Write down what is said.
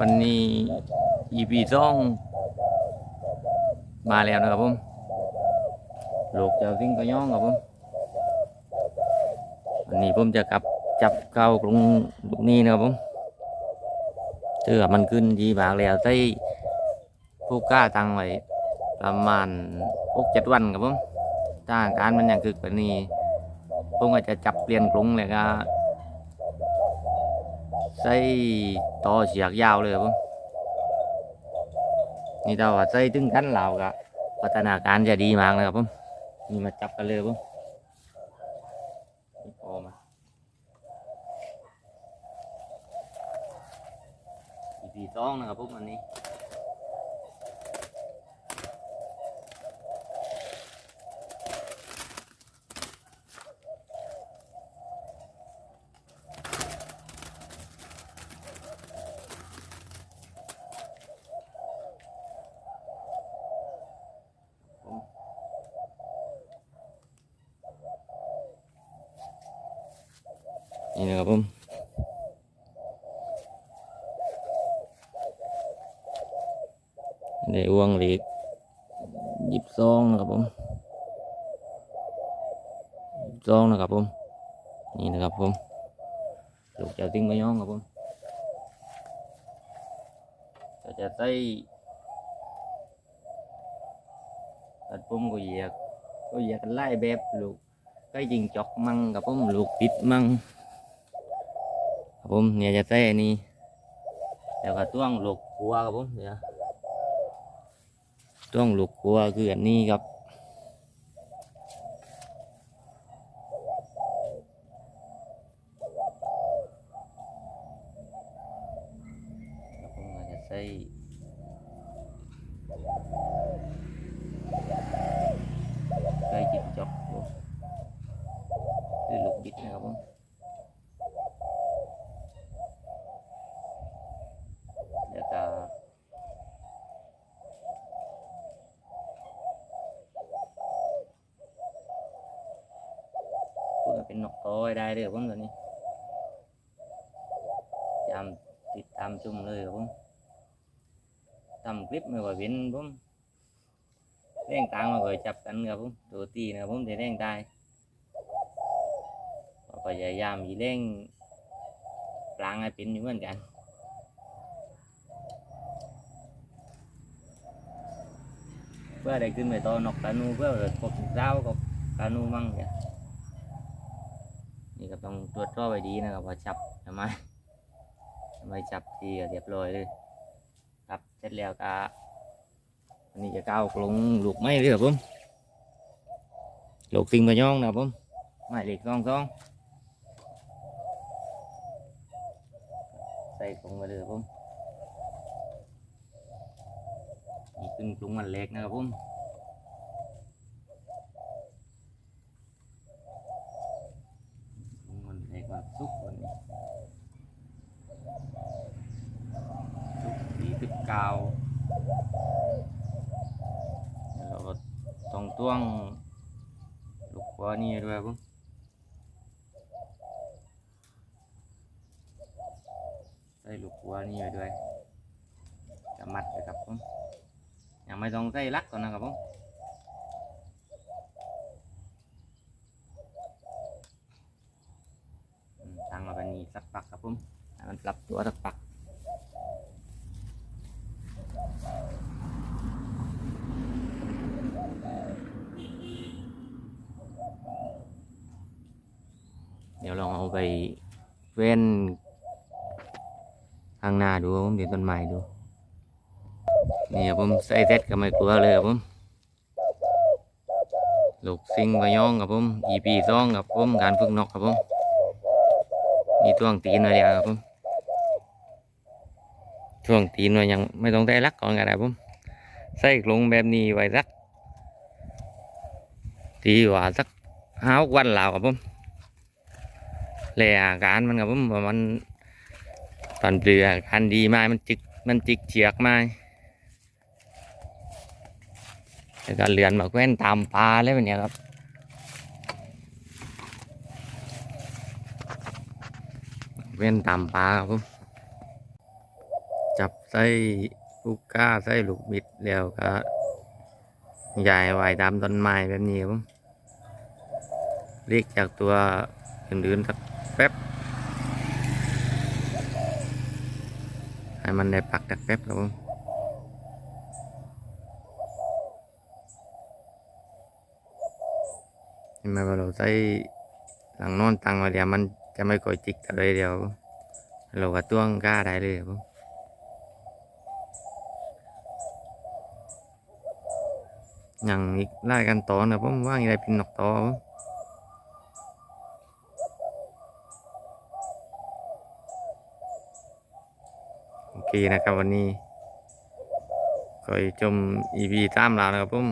วันนี้ EP สองมาแล้วนะครับผมลูกเจ้าสิงกระย่องครับผมวันนี้ผมจะกลับจับเก้ากรุงลูกนี้นะครับผมเชื่อมันขึ้นดีบากแล้วใส่ผู้กล้าตังไว้ประมาณหกเจ็ดวันครับผมถ้าการมันยังคือแบบนี้ผมก็จะจับเปลี่ยนกรุงเลยก็ ใส่ต่อเสียกยาวเลยครับผมนี่ถ้าว่าใส่ถึงขั้นเหล่าก็พัฒนาการจะดีมากนะครับผมนี่มาจับกันเลยครับผมนี่พอมา EP สองนะครับผมอันนี้ นี่นะครับผมได้อ้วงเหล็กยิบซองนะครับผมยิบซองนะครับผม นี่นะครับผมลูกเจ้าติ้งมะยองครับผมก็จะใส่ตัดผมก็เหยียกก็เหยียกกันไล่แบบลูกก็ยิงจอกมั่งกับผมลูกปิดมั่ง ครับผมเนี่ยจะใส่อันนี้แล้วก็ต้วงลูกกัวครับผมเดี๋ยวต้วงลูกกัวคืออันนี้ครับจะใส่ใส่จิบจอกดูด้วยลูกบิดนะครับผมเดี๋ยวก็พูดกัน เป็นนกโตให้ได้เลยครับผมตัวนี้จำติดตามชมเลยครับผมทำคลิปไม่ว่าเว้นผมเร่งตังมาคอยจับกันครับผมตัวตีนะครับผมจะเร่งได้ก็พยายามมีเร่งกลางให้เป็นอยู่เหมือนกันเพื่อได้ขึ้นไปต่อนกกานูเพื่อเกิดกบเจ้ากับกานูมั่งเนี่ย นี่ก็ต้องตรวจสอบไว้ดีนะครับว่าจับทำไมทำไมจับทีเรียบร้อยเลยครับเสร็จแล้วก็อันนี้จะก้าวลงลูกไม้เลยครับผมลูกสิงมาย่องนะครับผมไม้เล็กซองซองใส่ลงมาเลยครับผมนี่ขึ้นกรุงมันเล็กนะครับผมกรุง มันเล็กมันสุกวันนี้สี่สิบเก้าแล้วเราก็ต้องต้วงลูกหัวนี่ด้วยครับใส่ลูกหัวนี่ด้วยจะมัดไปครับผมยังไม่ต้องใส่ลักก่อนนะครับผมอืมตั้งมาแบบนี้สักปักครับ ผมห้มันปรับตัวสักปักเดี๋ยวลองเอาไปเว้นข้างหน้าดูผมเดี๋ยวต้นไม้ดูนี่ครับผมใส่เซ็ตก็ไม่กลัวเลยครับผมลูกซิงกระย่องครับผม EP สองครับผมการฝึกนกครับผม มีช่วงตีนไว้เดียวครับผมช่วงตีนไว้ยังไม่ต้องได้รักก่อนก็ได้ครับผมใส่ลงแบบนี้ไว้สักทีว่าสักห้าวันแล้วครับผมเลยอาการมันกับผมมันตอนเปลืออาการดีไหมมันจิกมันจิกเฉียกไหมแล้วก็เลือนมาแว้นตามปลาแล้วแบบเนี้ยครับ แคว้นตามปลาครับผมจับใส่ลูกก้าใส่ลูกบิดแล้วก็ยายไว้ตามต้นไม้แบบนี้ครับผมเรียกจากตัวอื่นๆสักแป๊บให้มันได้ปักจากแป๊บครับผมเห็นไหมว่าเราใส่หลังนอนตังไว้เดี๋ยวมัน จะไม่ก่อยจิกอะไรเดียวเราก็ต้วงกล้าได้เลยครับผมอย่างอีกไล่กันต่อนะผมว่าอย่างไรเป็นนกต่อบผมโอเคนะครับวันนี้คอยชม EP ตามเรานะครับผม